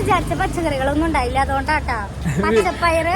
വിചാരിച്ച പച്ചക്കറികളൊന്നും ഉണ്ടായില്ല. അതുകൊണ്ടാട്ടാ. പച്ചപ്പയറ്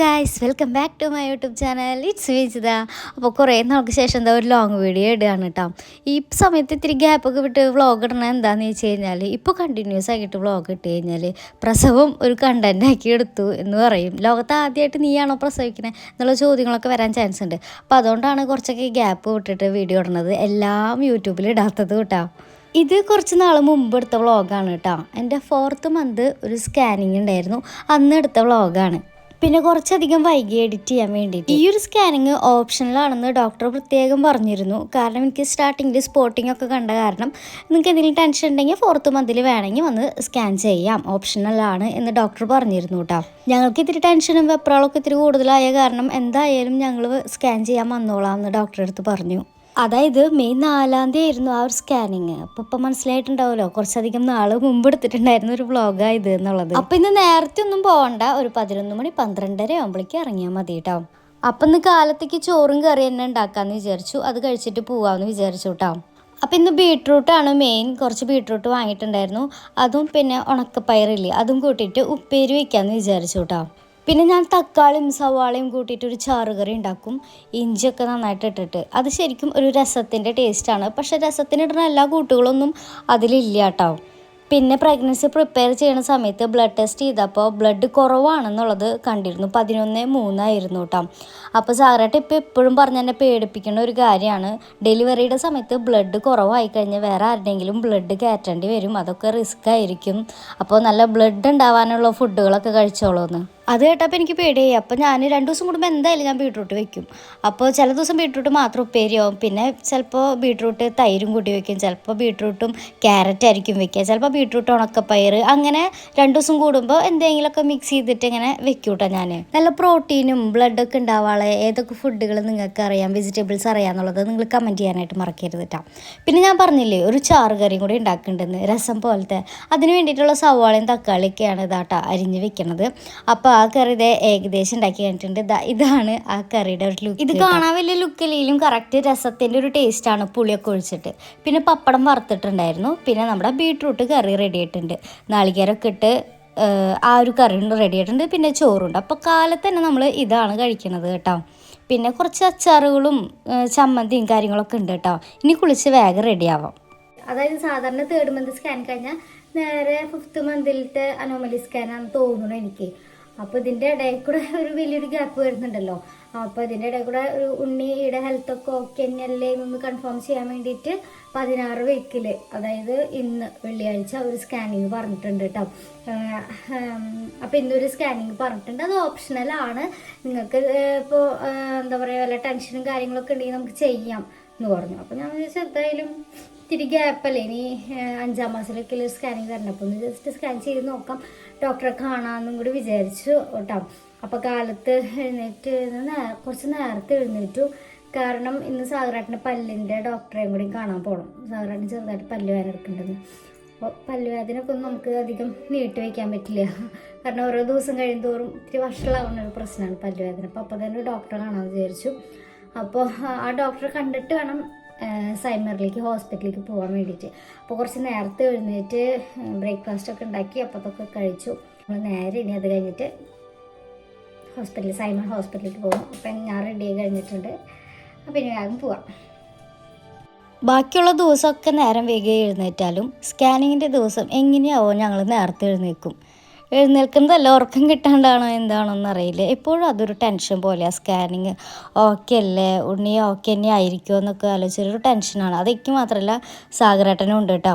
guys welcome back to my YouTube channel it's Vijitha അപ്പോൾ കുറേ നാൾക്ക് ശേഷം എന്താ ഒരു ലോങ് വീഡിയോ ഇടുകയാണ് കേട്ടോ ഈ സമയത്ത് ഇത്തിരി ഗ്യാപ്പൊക്കെ വിട്ട് വ്ളോഗ് ഇടണം എന്താണെന്ന് വെച്ച് കഴിഞ്ഞാൽ ഇപ്പോൾ കണ്ടിന്യൂസ് ആയിട്ട് വ്ളോഗ് ഇട്ട് കഴിഞ്ഞാൽ പ്രസവം ഒരു കണ്ടന്റ് ആക്കി എടുത്തു എന്ന് പറയും. ലോകത്ത് ആദ്യമായിട്ട് നീയാണോ പ്രസവിക്കണേ എന്നുള്ള ചോദ്യങ്ങളൊക്കെ വരാൻ ചാൻസ് ഉണ്ട്. അപ്പോൾ അതുകൊണ്ടാണ് കുറച്ചൊക്കെ ഗ്യാപ്പ് വിട്ടിട്ട് വീഡിയോ ഇടണത്. എല്ലാം യൂട്യൂബിൽ ഇടാത്തത് കേട്ടോ ഇത് കുറച്ച് നാൾ മുമ്പ് എടുത്ത വ്ളോഗാണ് കേട്ടോ എന്റെ ഫോർത്ത് മന്ത് ഒരു സ്കാനിങ് ഉണ്ടായിരുന്നു. അന്ന് എടുത്ത വ്ളോഗാണ് പിന്നെ കുറച്ചധികം വൈകി എഡിറ്റ് ചെയ്യാൻ വേണ്ടിയിട്ട്. ഈ ഒരു സ്കാനിങ് ഓപ്ഷനിലാണെന്ന് ഡോക്ടർ പ്രത്യേകം പറഞ്ഞിരുന്നു. കാരണം എനിക്ക് സ്റ്റാർട്ടിങ്ങിൽ സ്പോട്ടിംഗ് ഒക്കെ കണ്ട കാരണം നിങ്ങൾക്ക് എന്തെങ്കിലും ടെൻഷൻ ഉണ്ടെങ്കിൽ ഫോർത്ത് മന്തിൽ വേണമെങ്കിൽ വന്ന് സ്കാൻ ചെയ്യാം. ഓപ്ഷണലാണ് എന്ന് ഡോക്ടർ പറഞ്ഞിരുന്നു കേട്ടോ ഞങ്ങൾക്ക് ഇത്തിരി ടെൻഷനും വെപ്രാളൊക്കെ ഇത്തിരി കൂടുതലായ കാരണം എന്തായാലും ഞങ്ങൾ സ്കാൻ ചെയ്യാൻ വന്നോളാം എന്ന് ഡോക്ടറെ അടുത്ത് പറഞ്ഞു. അതായത് മെയ് നാലാം തീയതി ആയിരുന്നു ആ ഒരു സ്കാനിങ് അപ്പൊ ഇപ്പൊ മനസ്സിലായിട്ടുണ്ടാവുമല്ലോ കുറച്ചധികം നാൾ മുമ്പ് എടുത്തിട്ടുണ്ടായിരുന്ന ഒരു വ്ളോഗായത് എന്നുള്ളത്. അപ്പൊ ഇന്ന് നേരത്തെ ഒന്നും പോകണ്ട ഒരു പതിനൊന്ന് മണി പന്ത്രണ്ടര ആകുമ്പോഴേക്ക് ഇറങ്ങിയാൽ മതി കേട്ടോ അപ്പൊ ഇന്ന് കാലത്തേക്ക് ചോറും കറി തന്നെ ഉണ്ടാക്കാന്ന് വിചാരിച്ചു. അത് കഴിച്ചിട്ട് പോവാന്ന് വിചാരിച്ചു കേട്ടോ അപ്പം ഇന്ന് ബീട്രൂട്ടാണ് മെയിൻ കുറച്ച് ബീട്രൂട്ട് വാങ്ങിയിട്ടുണ്ടായിരുന്നു. അതും പിന്നെ ഉണക്കപ്പയറില്ലേ അതും കൂട്ടിയിട്ട് ഉപ്പേരി വയ്ക്കാമെന്ന് വിചാരിച്ചു കേട്ടോ പിന്നെ ഞാൻ തക്കാളിയും സവാളയും കൂട്ടിയിട്ട് ഒരു ചാറുകറി ഉണ്ടാക്കും. ഇഞ്ചിയൊക്കെ നന്നായിട്ട് ഇട്ടിട്ട്. അത് ശരിക്കും ഒരു രസത്തിന്റെ ടേസ്റ്റാണ് പക്ഷേ രസത്തിന് ഇടുന്ന എല്ലാ കൂട്ടുകളൊന്നും അതിലില്ല കേട്ടോ പിന്നെ പ്രഗ്നൻസി പ്രിപ്പയർ ചെയ്യുന്ന സമയത്ത് ബ്ലഡ് ടെസ്റ്റ് ചെയ്തപ്പോൾ ബ്ലഡ് കുറവാണെന്നുള്ളത് കണ്ടിരുന്നു. പതിനൊന്ന് മൂന്നായിരുന്നു കേട്ടോ അപ്പോൾ സാറായിട്ട് ഇപ്പോൾ എപ്പോഴും പറഞ്ഞ് എന്നെ പേടിപ്പിക്കുന്ന ഒരു കാര്യമാണ്. ഡെലിവറിയുടെ സമയത്ത് ബ്ലഡ് കുറവായി കഴിഞ്ഞാൽ വേറെ ആരുടെയെങ്കിലും ബ്ലഡ് കയറ്റേണ്ടി വരും. അതൊക്കെ റിസ്ക് ആയിരിക്കും. അപ്പോൾ നല്ല ബ്ലഡ് ഉണ്ടാവാനുള്ള ഫുഡുകളൊക്കെ കഴിച്ചോളൂ എന്ന് അത് കേട്ടപ്പോൾ എനിക്ക് പേടിയായി. അപ്പോൾ ഞാൻ രണ്ട് ദിവസം കൂടുമ്പോൾ എന്തായാലും ഞാൻ ബീട്രൂട്ട് വെക്കും. അപ്പോൾ ചില ദിവസം ബീട്രൂട്ട് മാത്രം ഉപ്പേരിയാവും പിന്നെ ചിലപ്പോൾ ബീട്രൂട്ട് തൈരും കൂട്ടി വെക്കും. ചിലപ്പോൾ ബീട്രൂട്ടും ക്യാരറ്റ് ആയിരിക്കും വെക്കുക. ചിലപ്പോൾ ബീട്രൂട്ട് ഉണക്കപ്പയർ അങ്ങനെ രണ്ട് ദിവസം കൂടുമ്പോൾ എന്തെങ്കിലുമൊക്കെ മിക്സ് ചെയ്തിട്ട് ഇങ്ങനെ വെക്കൂട്ടോ ഞാൻ നല്ല പ്രോട്ടീനും ബ്ലഡൊക്കെ ഉണ്ടാവാളെ ഏതൊക്കെ ഫുഡുകൾ നിങ്ങൾക്ക് അറിയാം? വെജിറ്റബിൾസ് അറിയാമെന്നുള്ളത് നിങ്ങൾ കമന്റ് ചെയ്യാനായിട്ട് മറക്കരുത് കേട്ടോ പിന്നെ ഞാൻ പറഞ്ഞില്ലേ ഒരു ചാറ് കറിയും കൂടി ഉണ്ടാക്കുന്നുണ്ടെന്ന്. രസം പോലത്തെ. അതിന് വേണ്ടിയിട്ടുള്ള സവാളയും തക്കാളിയൊക്കെയാണ് ഇതാട്ടോ അരിഞ്ഞ് വെക്കണത്. അപ്പോൾ ആ കറി ഇതേ ഏകദേശം ഉണ്ടാക്കി കഴിഞ്ഞിട്ടുണ്ട്. ഇതാണ് ആ കറിയുടെ ഒരു ലുക്ക് ഇത് കാണാൻ വലിയ ലുക്കിലും കറക്റ്റ് രസത്തിന്റെ ഒരു ടേസ്റ്റ് ആണ് പുളിയൊക്കെ ഒഴിച്ചിട്ട്. പിന്നെ പപ്പടം വറുത്തിട്ടുണ്ടായിരുന്നു. പിന്നെ നമ്മുടെ ബീട്രൂട്ട് കറി റെഡി ആയിട്ടുണ്ട്. നാളികേരമൊക്കെ ഇട്ട് ആ ഒരു കറി റെഡി ആയിട്ടുണ്ട്. പിന്നെ ചോറുണ്ട്. അപ്പോൾ കാലത്ത് തന്നെ നമ്മൾ ഇതാണ് കഴിക്കണത് കേട്ടോ. പിന്നെ കുറച്ച് അച്ചാറുകളും ചമ്മന്തിയും കാര്യങ്ങളൊക്കെ ഉണ്ട് കേട്ടോ. ഇനി കുളിച്ച് വേഗം റെഡിയാവാം അതായത് സാധാരണ തേർഡ് മന്ത് സ്കാൻ കഴിഞ്ഞാൽ നേരെ ഫിഫ്ത്ത് മന്തിലത്തെ അനോമലി സ്കാൻ ആണെന്ന് തോന്നുന്നു എനിക്ക്. അപ്പോൾ ഇതിന്റെ ഇടയിൽ കൂടെ ഒരു വലിയൊരു ഗ്യാപ്പ് വരുന്നുണ്ടല്ലോ. അപ്പോൾ ഇതിന്റെ ഇടയിൽ കൂടെ ഒരു ഉണ്ണിയുടെ ഹെൽത്ത് ഒക്കെ ഓക്കെ തന്നെയല്ലേ എന്നൊന്ന് കൺഫേം ചെയ്യാൻ വേണ്ടിയിട്ട് പതിനാറ് വീക്കിൽ അതായത് ഇന്ന് വെള്ളിയാഴ്ച ഒരു സ്കാനിങ് പറഞ്ഞിട്ടുണ്ട് കേട്ടോ. അപ്പോൾ ഇന്നൊരു സ്കാനിങ് പറഞ്ഞിട്ടുണ്ട്. അത് ഓപ്ഷണലാണ് നിങ്ങൾക്ക് ഇപ്പോൾ എന്താ പറയുക വല്ല ടെൻഷനും കാര്യങ്ങളൊക്കെ ഉണ്ടെങ്കിൽ നമുക്ക് ചെയ്യാം എന്ന് പറഞ്ഞു. അപ്പോൾ ഞാൻ വിചാരിച്ചു എന്തായാലും ഇത്തിരി ഗ്യാപ്പല്ലേ ഇനി അഞ്ചാം മാസത്തിലേക്കുള്ള സ്കാനിങ് തരണം അപ്പോൾ ഒന്ന് ജസ്റ്റ് സ്കാൻ ചെയ്ത് നോക്കാം. ഡോക്ടറെ കാണാമെന്നും കൂടി വിചാരിച്ചു കേട്ടോ. അപ്പോൾ കാലത്ത് എഴുന്നേറ്റ് കുറച്ച് നേരത്തെ എഴുന്നേറ്റു. കാരണം ഇന്ന് സാഗറാട്ടിന്റെ പല്ലിന്റെ ഡോക്ടറെയും കൂടി കാണാൻ പോകണം സാഗറാട്ടിന് ചെറുതായിട്ട് പല്ല് വേദന എടുക്കുന്നുണ്ടെന്ന്. അപ്പോൾ പല്ലുവേദനയൊക്കെ ഒന്നും നമുക്ക് അധികം നീട്ടി വയ്ക്കാൻ പറ്റില്ല. കാരണം ഓരോ ദിവസം കഴിയുമോറും ഇത്തിരി വഷളാവുന്ന ഒരു പ്രശ്നമാണ് പല്ലുവേദന. അപ്പോൾ അപ്പോൾ തന്നെ ഡോക്ടറെ കാണാമെന്ന് വിചാരിച്ചു. അപ്പോൾ ആ ഡോക്ടറെ കണ്ടിട്ട് വേണം സൈമറിലേക്ക് ഹോസ്പിറ്റലിലേക്ക് പോകാൻ വേണ്ടിയിട്ട്. അപ്പോൾ കുറച്ച് നേരത്തെ എഴുന്നേറ്റ് ബ്രേക്ക്ഫാസ്റ്റ് ഒക്കെ ഉണ്ടാക്കി അപ്പോൾ കഴിച്ചു. നമ്മൾ നേരെ ഇനി അത് കഴിഞ്ഞിട്ട് ഹോസ്പിറ്റലിൽ സൈമർ ഹോസ്പിറ്റലിലേക്ക് പോകും. അപ്പം ഞാൻ റെഡി ആയി കഴിഞ്ഞിട്ടുണ്ട്. അപ്പം ഇനി വേഗം പോവാം. ബാക്കിയുള്ള ദിവസമൊക്കെ നേരം വൈകി എഴുന്നേറ്റാലും സ്കാനിങ്ങിന്റെ ദിവസം എങ്ങനെയാവോ ഞങ്ങൾ നേരത്തെ എഴുന്നേൽക്കും. എഴുന്നേൽക്കുന്നതല്ല ഉറക്കം കിട്ടാണ്ടാണോ എന്താണോന്ന് അറിയില്ല. എപ്പോഴും അതൊരു ടെൻഷൻ പോലെയാണ് സ്കാനിങ് ഓക്കെ അല്ലേ? ഉണ്ണി ഓക്കെ തന്നെ ആയിരിക്കുമോ എന്നൊക്കെ ആലോചിച്ചൊരു ടെൻഷനാണ് അതെനിക്ക് മാത്രമല്ല സാഗരേട്ടനും ഉണ്ട് കേട്ടോ.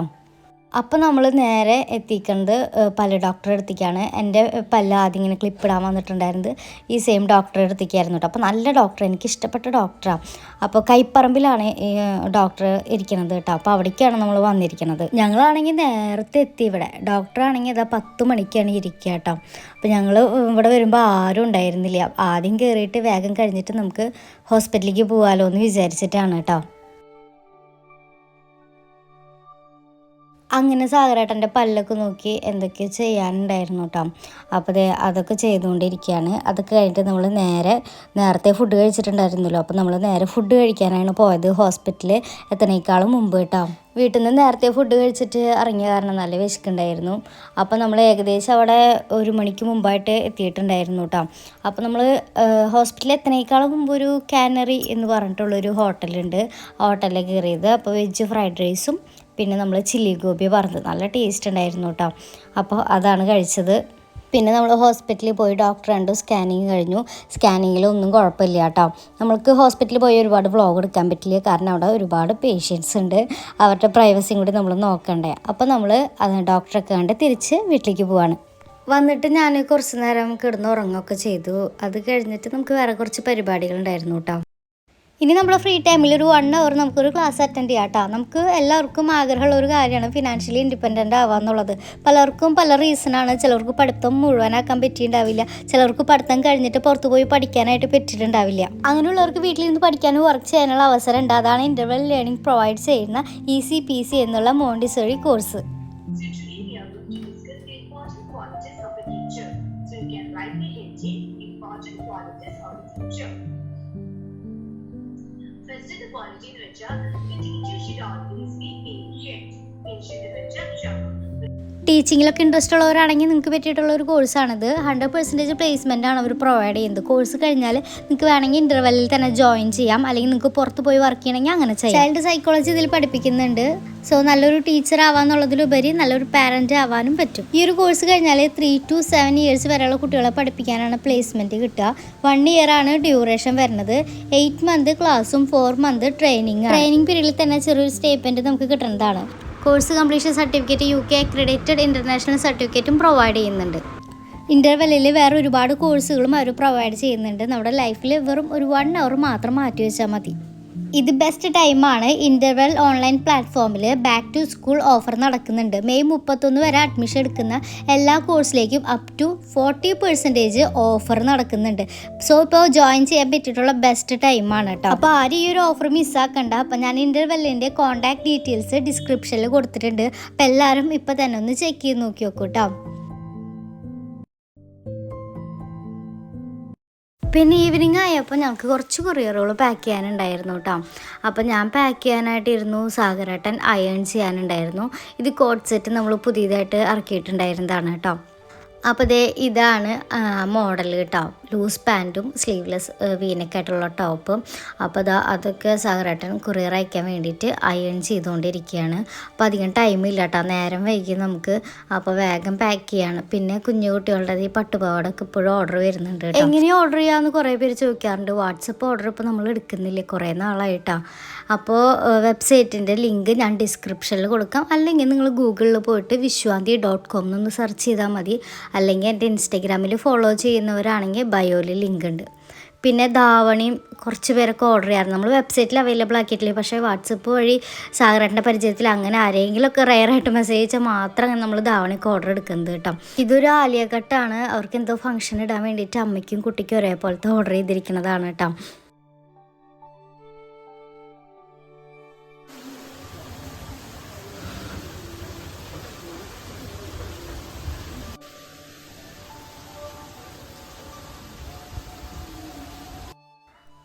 അപ്പോൾ നമ്മൾ നേരെ എത്തിക്കേണ്ടത് പല ഡോക്ടറെ അടുത്തേക്കാണ്. എന്റെ പല്ല ആദ്യം ഇങ്ങനെ ക്ലിപ്പ് ഇടാൻ വന്നിട്ടുണ്ടായിരുന്നത്. ഈ സെയിം ഡോക്ടറെ അടുത്തേക്കായിരുന്നു കേട്ടോ അപ്പോൾ നല്ല ഡോക്ടർ എനിക്ക് ഇഷ്ടപ്പെട്ട ഡോക്ടറാണ് അപ്പോൾ കൈപ്പറമ്പിലാണ് ഡോക്ടർ ഇരിക്കുന്നത് കേട്ടോ അപ്പോൾ അവിടേക്കാണ് നമ്മൾ വന്നിരിക്കുന്നത് ഞങ്ങളാണെങ്കിൽ നേരത്തെ എത്തി ഇവിടെ. ഡോക്ടറാണെങ്കിൽ ഇതാ പത്ത് മണിക്കാണ് ഇരിക്കുക കേട്ടോ അപ്പോൾ ഞങ്ങൾ ഇവിടെ വരുമ്പോൾ ആരും ഉണ്ടായിരുന്നില്ല. ആദ്യം കയറിയിട്ട് വേഗം കഴിഞ്ഞിട്ട് നമുക്ക് ഹോസ്പിറ്റലിലേക്ക് പോകാമല്ലോ എന്ന് വിചാരിച്ചിട്ടാണ് കേട്ടോ അങ്ങനെ സാഗരേട്ടന്റെ പല്ലൊക്കെ നോക്കി എന്തൊക്കെയോ ചെയ്യാനുണ്ടായിരുന്നു കേട്ടോ. അപ്പോൾ അതെ അതൊക്കെ ചെയ്തുകൊണ്ടിരിക്കുകയാണ്. അതൊക്കെ കഴിഞ്ഞിട്ട് നമ്മൾ നേരെ നേരത്തെ ഫുഡ് കഴിച്ചിട്ടുണ്ടായിരുന്നല്ലോ. അപ്പോൾ നമ്മൾ നേരെ ഫുഡ് കഴിക്കാനാണ് പോയത് ഹോസ്പിറ്റലിൽ എത്തണേക്കാളും മുമ്പ് കേട്ടോ. വീട്ടിൽ നിന്ന് നേരത്തെ ഫുഡ് കഴിച്ചിട്ട് ഇറങ്ങിയ കാരണം നല്ല വിശക്കുണ്ടായിരുന്നു. അപ്പോൾ നമ്മൾ ഏകദേശം അവിടെ ഒരു മണിക്ക് മുമ്പായിട്ട് എത്തിയിട്ടുണ്ടായിരുന്നു കേട്ടോ. അപ്പോൾ നമ്മൾ ഹോസ്പിറ്റലിൽ എത്തണേക്കാളും മുമ്പ് ഒരു കാനറി എന്ന് പറഞ്ഞിട്ടുള്ളൊരു ഹോട്ടലുണ്ട് ഹോട്ടലിൽ കയറിയത്. അപ്പോൾ വെജ് ഫ്രൈഡ് റൈസും പിന്നെ നമ്മൾ ചില്ലി ഗോപി പറഞ്ഞത് നല്ല ടേസ്റ്റ് ഉണ്ടായിരുന്നു കേട്ടോ അപ്പോൾ അതാണ് കഴിച്ചത്. പിന്നെ നമ്മൾ ഹോസ്പിറ്റലിൽ പോയി ഡോക്ടർ കണ്ടു സ്കാനിങ് കഴിഞ്ഞു. സ്കാനിങ്ങിൽ ഒന്നും കുഴപ്പമില്ല കേട്ടോ നമ്മൾക്ക് ഹോസ്പിറ്റലിൽ പോയി ഒരുപാട് വ്ളോഗ് എടുക്കാൻ പറ്റില്ല. കാരണം അവിടെ ഒരുപാട് പേഷ്യൻസ് ഉണ്ട്. അവരുടെ പ്രൈവസിയും കൂടി നമ്മൾ നോക്കണ്ടേ. അപ്പോൾ നമ്മൾ ഡോക്ടറെ കണ്ട് തിരിച്ച് വീട്ടിലേക്ക് പോവാണ്. വന്നിട്ട് ഞാൻ കുറച്ച് നേരം കിടന്ന് ഉറങ്ങുകയൊക്കെ ചെയ്തു. അത് കഴിഞ്ഞിട്ട് നമുക്ക് വേറെ കുറച്ച് പരിപാടികളുണ്ടായിരുന്നു കേട്ടോ ഇനി നമ്മൾ ഫ്രീ ടൈമിൽ ഒരു വൺ അവർ നമുക്കൊരു ക്ലാസ് അറ്റൻഡ് ചെയ്യാം കേട്ടോ നമുക്ക് എല്ലാവർക്കും ആഗ്രഹമുള്ള ഒരു കാര്യമാണ് ഫിനാൻഷ്യലി ഇൻഡിപെൻഡന്റ് ആവുക എന്നുള്ളത്. പലർക്കും പല റീസണാണ് ചിലർക്ക് പഠിത്തം മുഴുവനാക്കാൻ പറ്റിയിട്ടുണ്ടാവില്ല. ചിലർക്ക് പഠിത്തം കഴിഞ്ഞിട്ട് പുറത്തു പോയി പഠിക്കാനായിട്ട് പറ്റിയിട്ടുണ്ടാവില്ല. അങ്ങനെയുള്ളവർക്ക് വീട്ടിൽ നിന്ന് പഠിക്കാനും വർക്ക് ചെയ്യാനുള്ള അവസരം ഉണ്ട്. അതാണ് ഇന്റർവെൽ ലേണിംഗ് പ്രൊവൈഡ് ചെയ്യുന്ന ഇ സി പി സി എന്നുള്ള Montessori course literature, the teacher should always be patient. Patient in the. ടീച്ചിങ്ങിലൊക്കെ ഇൻട്രസ്റ്റ് ഉള്ളവരാണെങ്കിൽ നിങ്ങൾക്ക് പറ്റിയിട്ടുള്ള ഒരു കോഴ്സാണിത് ഹൺഡ്രഡ് പെർസെന്റേജ് പ്ലേസ്മെന്റ് ആണ് അവർ പ്രൊവൈഡ് ചെയ്യുന്നത്. കോഴ്സ് കഴിഞ്ഞാൽ നിങ്ങൾക്ക് വേണമെങ്കിൽ ഇന്റർവെല്ലിൽ തന്നെ ജോയിൻ ചെയ്യാം. അല്ലെങ്കിൽ നിങ്ങൾക്ക് പുറത്ത് പോയി വർക്ക് ചെയ്യണമെങ്കിൽ അങ്ങനെ ചെയ്യാം. ചൈൽഡ് സൈക്കോളജി ഇതിൽ പഠിപ്പിക്കുന്നുണ്ട്. സോ നല്ലൊരു ടീച്ചർ ആവാന്നുള്ളതിലുപരി നല്ലൊരു പാരന്റ് ആവാനും പറ്റും. ഈ ഒരു കോഴ്സ് കഴിഞ്ഞാൽ ത്രീ ടു സെവൻ ഇയേഴ്സ് വരെയുള്ള കുട്ടികളെ പഠിപ്പിക്കാനാണ് പ്ലേസ്മെന്റ് കിട്ടുക. വൺ ഇയർ ആണ് ഡ്യൂറേഷൻ വരുന്നത്. എയ്റ്റ് മന്ത് ക്ലാസ്സും ഫോർ മന്ത് ട്രെയിനിങ് ട്രെയിനിങ് പീരീഡിൽ തന്നെ ചെറിയൊരു സ്റ്റേറ്റ്മെന്റ് നമുക്ക് കിട്ടുന്നതാണ് course completion certificate U K accredited international സർട്ടിഫിക്കറ്റും പ്രൊവൈഡ് ചെയ്യുന്നുണ്ട്. ഇന്റർവെല്ലിൽ വേറെ ഒരുപാട് കോഴ്സുകളും അവർ പ്രൊവൈഡ് ചെയ്യുന്നുണ്ട്. നമ്മുടെ ലൈഫിൽ വെറും ഒരു വൺ അവർ മാത്രം മാറ്റി വെച്ചാൽ മതി. ഇത് ബെസ്റ്റ് ടൈമാണ് ഇന്റർവെൽ ഓൺലൈൻ പ്ലാറ്റ്ഫോമിൽ ബാക്ക് ടു സ്കൂൾ ഓഫർ നടക്കുന്നുണ്ട്. മെയ് മുപ്പത്തൊന്ന് വരെ അഡ്മിഷൻ എടുക്കുന്ന എല്ലാ കോഴ്സിലേക്കും up to forty percentage offer നടക്കുന്നുണ്ട്. സോ ഇപ്പോൾ ജോയിൻ ചെയ്യാൻ പറ്റിയിട്ടുള്ള ബെസ്റ്റ് ടൈമാണ് കേട്ടോ അപ്പോൾ ആരും ഈ ഒരു ഓഫർ മിസ്സാക്കണ്ട അപ്പോൾ ഞാൻ ഇന്റർവെല്ലിന്റെ കോൺടാക്ട് ഡീറ്റെയിൽസ് ഡിസ്ക്രിപ്ഷനിൽ കൊടുത്തിട്ടുണ്ട്. അപ്പോൾ എല്ലാവരും ഇപ്പോൾ തന്നെ ഒന്ന് ചെക്ക് ചെയ്ത് നോക്കി നോക്കൂ കേട്ടോ പിന്നെ ഈവനിങ് ആയപ്പോൾ ഞങ്ങൾക്ക് കുറച്ച് കൊറിയറുകൾ പാക്ക് ചെയ്യാനുണ്ടായിരുന്നു കേട്ടോ അപ്പോൾ ഞാൻ പാക്ക് ചെയ്യാനായിട്ടിരുന്നു. സാഗരേട്ടൻ അയൺ ചെയ്യാനുണ്ടായിരുന്നു. ഇത് കോട്ട് സെറ്റ് നമ്മൾ പുതിയതായിട്ട് ഇറക്കിയിട്ടുണ്ടായിരുന്നതാണ് കേട്ടോ അപ്പോൾ ദേ ഇതാണ് മോഡൽ കേട്ടോ ലൂസ് പാന്റും സ്ലീവ്ലെസ് വീനക്കായിട്ടുള്ള ടോപ്പും അപ്പോൾ അതാ അതൊക്കെ സഹറേട്ടൻ കൊറിയർ അയക്കാൻ വേണ്ടിയിട്ട് അയൺ ചെയ്തുകൊണ്ടിരിക്കുകയാണ്. അപ്പോൾ അധികം ടൈമില്ല കേട്ടോ നേരം വൈകി നമുക്ക് അപ്പോൾ വേഗം പാക്ക് ചെയ്യാണ്. പിന്നെ കുഞ്ഞു കുട്ടികളുടെ ഈ പട്ടുപാവാടൊക്കെ ഇപ്പോഴും ഓർഡർ വരുന്നുണ്ട് കേട്ടോ. ഓർഡർ ചെയ്യാമെന്ന് കുറേ പേര് ചോദിക്കാറുണ്ട്. വാട്സപ്പ് ഓർഡർ ഇപ്പോൾ നമ്മൾ എടുക്കുന്നില്ലേ? കുറേ നാളായിട്ടാണ് അപ്പോൾ വെബ്സൈറ്റിന്റെ ലിങ്ക് ഞാൻ ഡിസ്ക്രിപ്ഷനിൽ കൊടുക്കാം. അല്ലെങ്കിൽ നിങ്ങൾ ഗൂഗിളിൽ പോയിട്ട് വിശ്വാന്തി ഡോട്ട് കോം എന്നൊന്ന് സെർച്ച് ചെയ്താൽ മതി. അല്ലെങ്കിൽ എന്റെ ഇൻസ്റ്റഗ്രാമിൽ ഫോളോ ചെയ്യുന്നവരാണെങ്കിൽ ബയോയിൽ ലിങ്ക് ഉണ്ട് പിന്നെ ധാവണിയും കുറച്ച് പേരൊക്കെ ഓർഡർ ചെയ്യാറുണ്ട്. നമ്മൾ വെബ്സൈറ്റിൽ അവൈലബിൾ ആക്കിയിട്ടില്ല? പക്ഷേ വാട്സപ്പ് വഴി സാഗരന്റെ പരിചയത്തിൽ അങ്ങനെ ആരെങ്കിലുമൊക്കെ റയറായിട്ട് മെസ്സേജ് അയച്ചാൽ മാത്രം നമ്മൾ ധാവണിക്ക് ഓർഡർ എടുക്കുന്നത് കേട്ടോ. ഇതൊരു ആലിയ കട്ടാണ് അവർക്ക് എന്തോ ഫംഗ്ഷൻ ഇടാൻ വേണ്ടിയിട്ട് അമ്മയ്ക്കും കുട്ടിക്കും ഒരേപോലത്തെ ഓർഡർ ചെയ്തിരിക്കുന്നതാണ് കേട്ടോ.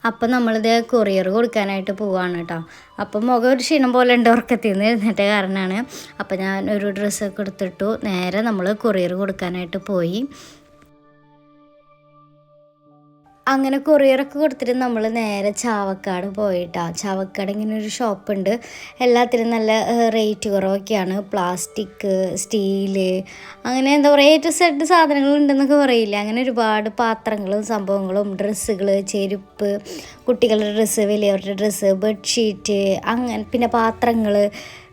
അപ്പം നമ്മളിത് കൊറിയർ കൊടുക്കാനായിട്ട് പോവാണ് കേട്ടോ അപ്പം മുഖം ഒരു ക്ഷീണം പോലെ ഉണ്ട് ഉറക്കത്തിൽ നിന്ന് എഴുന്നേറ്റ കാരണമാണ് അപ്പം ഞാൻ ഒരു ഡ്രസ്സൊക്കെ എടുത്തിട്ടു നേരെ നമ്മൾ കൊറിയർ കൊടുക്കാനായിട്ട് പോയി. അങ്ങനെ കൊറിയറൊക്കെ കൊടുത്തിട്ട് നമ്മൾ നേരെ ചാവക്കാട് പോയിട്ടാ. ചാവക്കാട് ഇങ്ങനെ ഒരു ഷോപ്പുണ്ട് എല്ലാത്തിനും നല്ല റേറ്റ് കുറവൊക്കെയാണ്. പ്ലാസ്റ്റിക് സ്റ്റീൽ അങ്ങനെ എന്താ പറയുക ഏറ്റവും സെറ്റ് സാധനങ്ങൾ ഉണ്ടെന്നൊക്കെ പറയില്ല? അങ്ങനെ ഒരുപാട് പാത്രങ്ങളും സംഭവങ്ങളും ഡ്രസ്സുകൾ ചെരുപ്പ് കുട്ടികളുടെ ഡ്രസ്സ് വലിയവരുടെ ഡ്രസ്സ് ബെഡ്ഷീറ്റ് അങ്ങനെ പിന്നെ പാത്രങ്ങൾ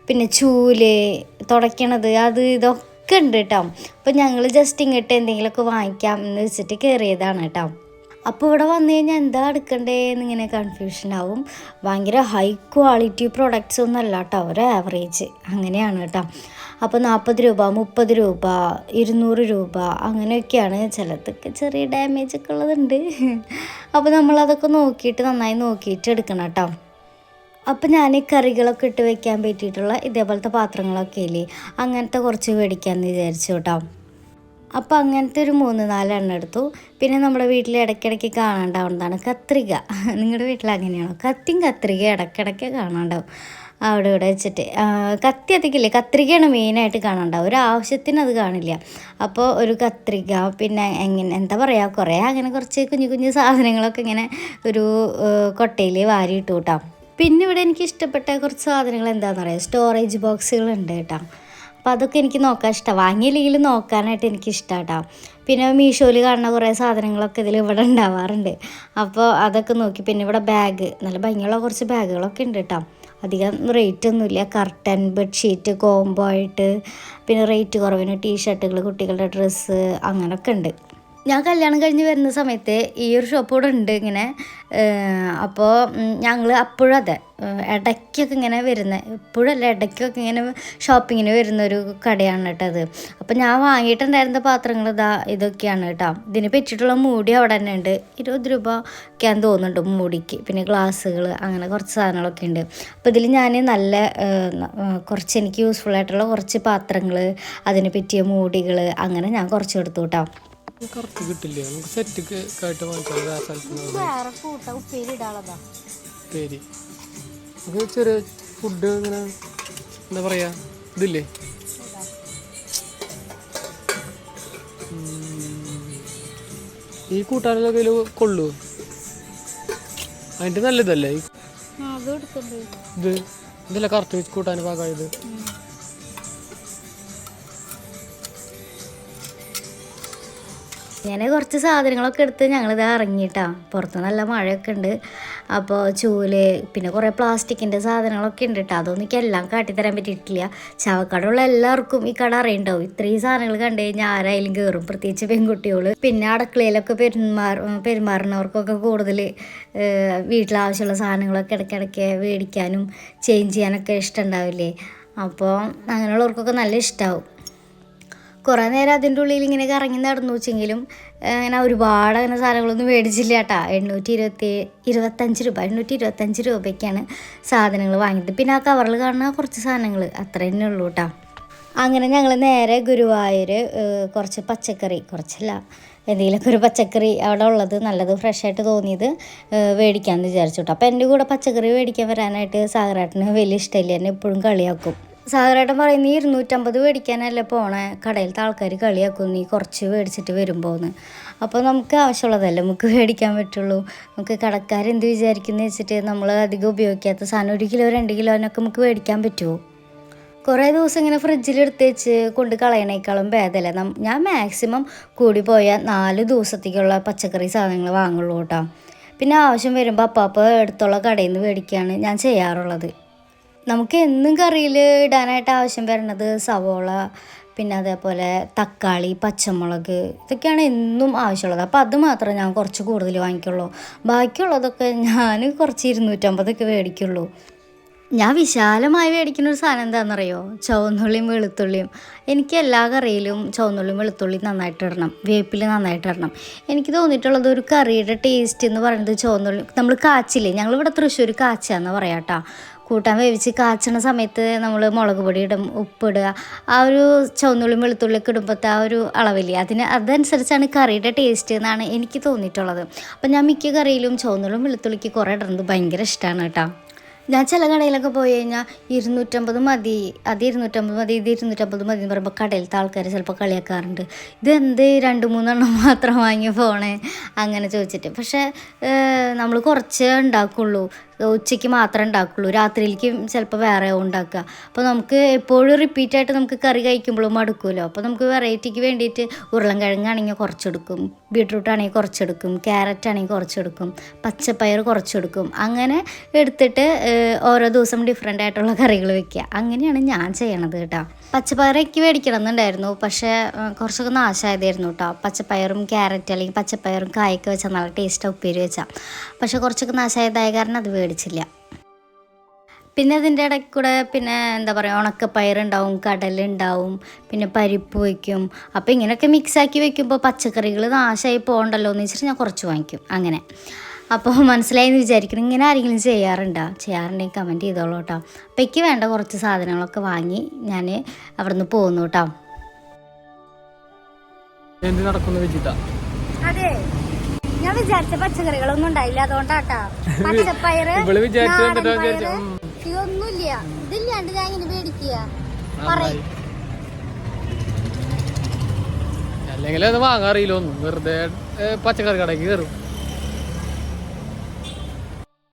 പിന്നെ ചൂൽ തുടയ്ക്കണത് അത് ഇതൊക്കെ ഉണ്ട് കേട്ടോ അപ്പം ഞങ്ങൾ ജസ്റ്റ് ഇങ്ങോട്ട് എന്തെങ്കിലുമൊക്കെ വാങ്ങിക്കാം എന്ന് വെച്ചിട്ട് കയറിയതാണ് കേട്ടോ അപ്പോൾ ഇവിടെ വന്നു കഴിഞ്ഞാൽ എന്താ എടുക്കണ്ടേ എന്നിങ്ങനെ കൺഫ്യൂഷൻ ആവും. ഭയങ്കര ഹൈ ക്വാളിറ്റി പ്രൊഡക്ട്സ് ഒന്നും അല്ല കേട്ടോ ഒരു ആവറേജ് അങ്ങനെയാണ് കേട്ടോ. അപ്പോൾ നാൽപ്പത് രൂപ മുപ്പത് രൂപ ഇരുന്നൂറ് രൂപ അങ്ങനെയൊക്കെയാണ് ചിലതൊക്കെ ചെറിയ ഡാമേജ് ഒക്കെ ഉള്ളതുണ്ട്. അപ്പോൾ നമ്മളതൊക്കെ നോക്കിയിട്ട് നന്നായി നോക്കിയിട്ട് എടുക്കണം കേട്ടോ. അപ്പം ഞാൻ ഈ കറികളൊക്കെ ഇട്ട് വെക്കാൻ പറ്റിയിട്ടുള്ള ഇതേപോലത്തെ പാത്രങ്ങളൊക്കെ ഇല്ലേ അങ്ങനത്തെ കുറച്ച് മേടിക്കാമെന്ന് വിചാരിച്ചു കേട്ടോ. അപ്പോൾ അങ്ങനത്തെ ഒരു മൂന്ന് നാലെണ്ണം എടുത്തു. പിന്നെ നമ്മുടെ വീട്ടിൽ ഇടയ്ക്കിടയ്ക്ക് കാണാണ്ടാവുന്നതാണ് കത്രിക. നിങ്ങളുടെ വീട്ടിൽ അങ്ങനെയാണോ? കത്തിയും കത്രിക ഇടയ്ക്കിടയ്ക്ക് കാണാണ്ടാവും. അവിടെ ഇവിടെ വെച്ചിട്ട്. കത്തി അധികമില്ലേ? കത്രികയാണ് മെയിനായിട്ട് കാണാണ്ടാവും ഒരു ആവശ്യത്തിന് അത് കാണില്ല. അപ്പോൾ ഒരു കത്രിക പിന്നെ എങ്ങനെ എന്താ പറയുക കുറേ അങ്ങനെ കുറച്ച് കുഞ്ഞു കുഞ്ഞു സാധനങ്ങളൊക്കെ ഇങ്ങനെ ഒരു കൊട്ടയിൽ വാരിയിട്ടു കേട്ടോ പിന്നെ ഇവിടെ എനിക്ക് ഇഷ്ടപ്പെട്ട കുറച്ച് സാധനങ്ങൾ എന്താണെന്ന് പറയുക സ്റ്റോറേജ് ബോക്സുകളുണ്ട് കേട്ടോ അപ്പോൾ അതൊക്കെ എനിക്ക് നോക്കാൻ ഇഷ്ടമാണ് വാങ്ങിയില്ലെങ്കിലും നോക്കാനായിട്ട് എനിക്ക് ഇഷ്ടമാണ് കേട്ടോ പിന്നെ മീഷോയിൽ കാണുന്ന കുറേ സാധനങ്ങളൊക്കെ ഇതിൽ ഇവിടെ ഉണ്ടാവാറുണ്ട്. അപ്പോൾ അതൊക്കെ നോക്കി. പിന്നെ ഇവിടെ ബാഗ് നല്ല ഭംഗിയുള്ള കുറച്ച് ബാഗുകളൊക്കെ ഉണ്ട് കേട്ടോ അധികം റേറ്റ് ഒന്നുമില്ല. കർട്ടൻ ബെഡ്ഷീറ്റ് കോംബോ ആയിട്ട്. പിന്നെ റേറ്റ് കുറവിന് ടീഷർട്ടുകൾ കുട്ടികളുടെ ഡ്രസ്സ് അങ്ങനെയൊക്കെ ഉണ്ട്. ഞാൻ കല്യാണം കഴിഞ്ഞ് വരുന്ന സമയത്ത് ഈ ഒരു ഷോപ്പ് ഇവിടെ ഉണ്ട് ഇങ്ങനെ. അപ്പോൾ ഞങ്ങൾ അപ്പോഴും അതെ ഇടയ്ക്കൊക്കെ ഇങ്ങനെ വരുന്ന ഇപ്പോഴല്ല ഇടയ്ക്കൊക്കെ ഇങ്ങനെ ഷോപ്പിങ്ങിന് വരുന്ന ഒരു കടയാണ് കേട്ടോ അത്. അപ്പോൾ ഞാൻ വാങ്ങിയിട്ടുണ്ടായിരുന്ന പാത്രങ്ങൾ ഇതാ ഇതൊക്കെയാണ് കേട്ടോ. ഇതിന് പറ്റിയിട്ടുള്ള മൂടി അവിടെ തന്നെ ഉണ്ട്. ഇരുപത് രൂപ ഒക്കെയാന്ന് തോന്നുന്നുണ്ട് മൂടിക്ക്. പിന്നെ ഗ്ലാസ്സുകൾ അങ്ങനെ കുറച്ച് സാധനങ്ങളൊക്കെ ഉണ്ട്. അപ്പോൾ ഇതിൽ ഞാൻ നല്ല കുറച്ച് എനിക്ക് യൂസ്ഫുൾ ആയിട്ടുള്ള കുറച്ച് പാത്രങ്ങൾ അതിന് പറ്റിയ മൂടികൾ അങ്ങനെ ഞാൻ കുറച്ച് എടുത്തു കേട്ടോ. കറക്റ്റ് കിട്ടില്ല? നമുക്ക് സെറ്റ് ആയിട്ട് വാങ്ങിച്ചാൽ സ്ഥലത്ത് കൂട്ട ഉപ്പേരി നമുക്ക് ചെറിയ ഫുഡ് ഇങ്ങനെ എന്താ പറയാ ഇതില്ലേ. ഈ കൂട്ടാനൊക്കെ കൊള്ളു അതിന്റെ നല്ലതല്ലേ? ഇത് ഇതല്ല കറുത്ത് കൂട്ടാൻ പാകമായത്? ഞാൻ കുറച്ച് സാധനങ്ങളൊക്കെ എടുത്ത് ഞങ്ങളിത് ഇറങ്ങിയിട്ടാ. പുറത്ത് നല്ല മഴയൊക്കെ ഉണ്ട്. അപ്പോൾ ചൂൽ പിന്നെ കുറേ പ്ലാസ്റ്റിക്കിന്റെ സാധനങ്ങളൊക്കെ ഉണ്ട് കേട്ടോ അതൊന്നും എനിക്ക് എല്ലാം കാട്ടിത്തരാൻ പറ്റിയിട്ടില്ല. ചവക്കടയുള്ള എല്ലാവർക്കും ഈ കട അറിയണ്ടാവും. ഇത്രയും സാധനങ്ങൾ കണ്ടു കഴിഞ്ഞാൽ ആരായാലും കയറും പ്രത്യേകിച്ച് പെൺകുട്ടികൾ പിന്നെ അടുക്കളയിലൊക്കെ പെരുമാറ പെരുമാറുന്നവർക്കൊക്കെ കൂടുതൽ വീട്ടിലാവശ്യമുള്ള സാധനങ്ങളൊക്കെ ഇടയ്ക്കിടയ്ക്ക് മേടിക്കാനും ചേഞ്ച് ചെയ്യാനൊക്കെ ഇഷ്ടമുണ്ടാവില്ലേ അപ്പോൾ അങ്ങനെയുള്ളവർക്കൊക്കെ നല്ല ഇഷ്ടമാവും കുറേ നേരം അതിന്റെ ഉള്ളിൽ ഇങ്ങനെ കറങ്ങി നടന്നു വെച്ചെങ്കിലും അങ്ങനെ ഒരുപാട് അങ്ങനെ സാധനങ്ങളൊന്നും മേടിച്ചില്ല കേട്ടാ. എണ്ണൂറ്റി ഇരുപത്തി ഇരുപത്തഞ്ച് രൂപ എണ്ണൂറ്റി ഇരുപത്തഞ്ച് രൂപയ്ക്കാണ് സാധനങ്ങൾ വാങ്ങിയത്. പിന്നെ ആ കവറിൽ കാണുന്ന കുറച്ച് സാധനങ്ങൾ അത്ര തന്നെ ഉള്ളൂ കേട്ടോ. അങ്ങനെ ഞങ്ങൾ നേരെ ഗുരുവായൂർ കുറച്ച് പച്ചക്കറി കുറച്ചല്ല എന്തെങ്കിലുമൊക്കെ ഒരു പച്ചക്കറി അവിടെ ഉള്ളത് നല്ലത് ഫ്രഷായിട്ട് തോന്നിയത് മേടിക്കാമെന്ന് വിചാരിച്ചു കേട്ടോ. അപ്പോൾ എന്റെ കൂടെ പച്ചക്കറി മേടിക്കാൻ വരാനായിട്ട് സാഗരാട്ടിന് വലിയ ഇഷ്ടമില്ല. എന്നെ എപ്പോഴും കളിയാക്കും. സാഗരേട്ടൻ പറയും നീ ഇരുന്നൂറ്റമ്പത് മേടിക്കാനല്ലേ പോണേ? കടയിലത്തെ ആൾക്കാർ കളിയാക്കും നീ കുറച്ച് മേടിച്ചിട്ട് വരുമ്പോന്ന്. അപ്പോൾ നമുക്ക് ആവശ്യമുള്ളതല്ലേ നമുക്ക് മേടിക്കാൻ പറ്റുള്ളൂ. നമുക്ക് കടക്കാരെന്ത് വിചാരിക്കുന്നു വെച്ചിട്ട് നമ്മൾ അധികം ഉപയോഗിക്കാത്ത സാധനം ഒരു കിലോ രണ്ട് കിലോനൊക്കെ നമുക്ക് മേടിക്കാൻ പറ്റുമോ കുറേ ദിവസം ഇങ്ങനെ ഫ്രിഡ്ജിൽ എടുത്ത് വെച്ച് കൊണ്ട് കളയണേക്കാളും ഭേദമല്ല ഞാൻ മാക്സിമം കൂടി പോയ നാല് ദിവസത്തേക്കുള്ള പച്ചക്കറി സാധനങ്ങൾ വാങ്ങുള്ളൂ കേട്ടോ. പിന്നെ ആവശ്യം വരുമ്പോൾ അപ്പാപ്പ അടുത്തുള്ള കടയിൽ നിന്ന് മേടിക്കുകയാണ് ഞാൻ ചെയ്യാറുള്ളത്. നമുക്ക് എന്നും കറിയിൽ ഇടാനായിട്ട് ആവശ്യം വരുന്നത് സവോള പിന്നെ അതേപോലെ തക്കാളി പച്ചമുളക് ഇതൊക്കെയാണ് എന്നും ആവശ്യമുള്ളത്. അപ്പോൾ അത് മാത്രമേ ഞാൻ കുറച്ച് കൂടുതൽ വാങ്ങിക്കുള്ളൂ. ബാക്കിയുള്ളതൊക്കെ ഞാൻ കുറച്ച് ഇരുന്നൂറ്റമ്പതൊക്കെ മേടിക്കുള്ളൂ. ഞാൻ വിശാലമായി മേടിക്കുന്ന ഒരു സാധനം എന്താണെന്നറിയോ? ചുവന്നുള്ളിയും വെളുത്തുള്ളിയും. എനിക്ക് എല്ലാ കറിയിലും ചുവന്നുള്ളിയും വെളുത്തുള്ളിയും നന്നായിട്ട് ഇടണം. വേപ്പിൽ നന്നായിട്ട് ഇടണം. എനിക്ക് തോന്നിയിട്ടുള്ളത് ഒരു കറിയുടെ ടേസ്റ്റ് എന്ന് പറയുന്നത് ചുവന്നുള്ളി നമ്മൾ കാച്ചില്ലേ? ഞങ്ങളിവിടെ തൃശ്ശൂർ കാച്ചാന്ന് പറയാം കേട്ടോ കൂട്ടാൻ വേവിച്ച് കാച്ചണ സമയത്ത് നമ്മൾ മുളക് പൊടി ഇടും ഉപ്പിടുക ആ ഒരു ചുവന്നുള്ളിയും വെളുത്തുള്ളിയൊക്കെ ഇടുമ്പോഴത്തെ ആ ഒരു അളവില്ലേ? അതിന് അതനുസരിച്ചാണ് കറിയുടെ ടേസ്റ്റ് എന്നാണ് എനിക്ക് തോന്നിയിട്ടുള്ളത്. അപ്പം ഞാൻ മിക്ക കറിയിലും ചുവന്നുള്ളിയും വെളുത്തുള്ളിക്ക് കുറേ ഇടുന്നത് ഭയങ്കര ഇഷ്ടമാണ് കേട്ടോ. ഞാൻ ചില കടയിലൊക്കെ പോയി കഴിഞ്ഞാൽ ഇരുന്നൂറ്റമ്പത് മതി അത് ഇരുന്നൂറ്റമ്പത് മതി ഇത് ഇരുന്നൂറ്റമ്പത് മതി എന്ന് പറയുമ്പോൾ കടയിലത്തെ ആൾക്കാർ ചിലപ്പോൾ കളിയാക്കാറുണ്ട്. ഇത് എന്ത് രണ്ട് മൂന്നെണ്ണം മാത്രം വാങ്ങി പോണേ അങ്ങനെ ചോദിച്ചിട്ട്. പക്ഷേ നമ്മൾ കുറച്ചേ ഉണ്ടാക്കുള്ളൂ. ഉച്ചയ്ക്ക് മാത്രമേ ഉണ്ടാക്കുള്ളൂ. രാത്രിയിലേക്ക് ചിലപ്പോൾ വേറെ ഉണ്ടാക്കുക. അപ്പോൾ നമുക്ക് എപ്പോഴും റിപ്പീറ്റ് ആയിട്ട് നമുക്ക് കറി കഴിക്കുമ്പോഴും മടുക്കുമല്ലോ അപ്പോൾ നമുക്ക് വെറൈറ്റിക്ക് വേണ്ടിയിട്ട് ഉരുളൻകിഴങ്ങാണെങ്കിൽ കുറച്ചെടുക്കും. ബീട്രൂട്ട് ആണെങ്കിൽ കുറച്ചെടുക്കും. ക്യാരറ്റ് ആണെങ്കിൽ കുറച്ചെടുക്കും. പച്ചപ്പയർ കുറച്ചെടുക്കും. അങ്ങനെ എടുത്തിട്ട് ഓരോ ദിവസം ഡിഫറെന്റ് ആയിട്ടുള്ള കറികൾ വെക്കുക. അങ്ങനെയാണ് ഞാൻ ചെയ്യണത് കേട്ടോ. പച്ചപ്പയറൊക്കെ മേടിക്കണം എന്നുണ്ടായിരുന്നു പക്ഷേ കുറച്ചൊക്കെ നാശമായതായിരുന്നു കേട്ടോ പച്ചപ്പയറും ക്യാരറ്റ് അല്ലെങ്കിൽ പച്ചപ്പയറും കായൊക്കെ വെച്ചാൽ നല്ല ടേസ്റ്റ് ഉപ്പേരി വെച്ചാൽ. പക്ഷേ കുറച്ചൊക്കെ നാശമായതായ കാരണം അത് മേടിച്ചില്ല. പിന്നെ അതിന്റെ ഇടയ്ക്ക് കൂടെ പിന്നെ എന്താ പറയുക ഉണക്കപ്പയറുണ്ടാവും കടലുണ്ടാവും പിന്നെ പരിപ്പ് വയ്ക്കും. അപ്പോൾ ഇങ്ങനെയൊക്കെ മിക്സാക്കി വെക്കുമ്പോൾ പച്ചക്കറികൾ നാശമായി പോകണ്ടല്ലോ എന്ന് വെച്ചിട്ട് ഞാൻ കുറച്ച് വാങ്ങിക്കും. അങ്ങനെ. അപ്പോൾ മനസ്സിലായെന്ന് വിചാരിക്കണം ഇങ്ങനെ ആരെങ്കിലും ചെയ്യാറുണ്ടോ? ചെയ്യാറുണ്ടെങ്കിൽ കമന്റ് ചെയ്തോളൂ കേട്ടോ അപ്പോൾ എനിക്ക് വേണ്ട കുറച്ച് സാധനങ്ങളൊക്കെ വാങ്ങി ഞാൻ അവിടെ നിന്ന് പോകുന്നു കേട്ടോ എന്ത് നടക്കുന്നു വെച്ചിട്ടാ അതെ. ഞാൻ വിചാരിച്ച പച്ചക്കറികളൊന്നും ഉണ്ടായില്ല. അതുകൊണ്ടാട്ടാ. പച്ചപ്പയറ്. ഇതൊന്നുമില്ല ഇതില്ലാണ്ട് ഞാൻ ഇങ്ങനെ പേടിക്കുക നന്നായി. അല്ലെങ്കിൽ അത് വാങ്ങാറിയില്ല ഒന്നും. വെറുതെ പച്ചക്കറി കടയ്ക്ക് കയറും.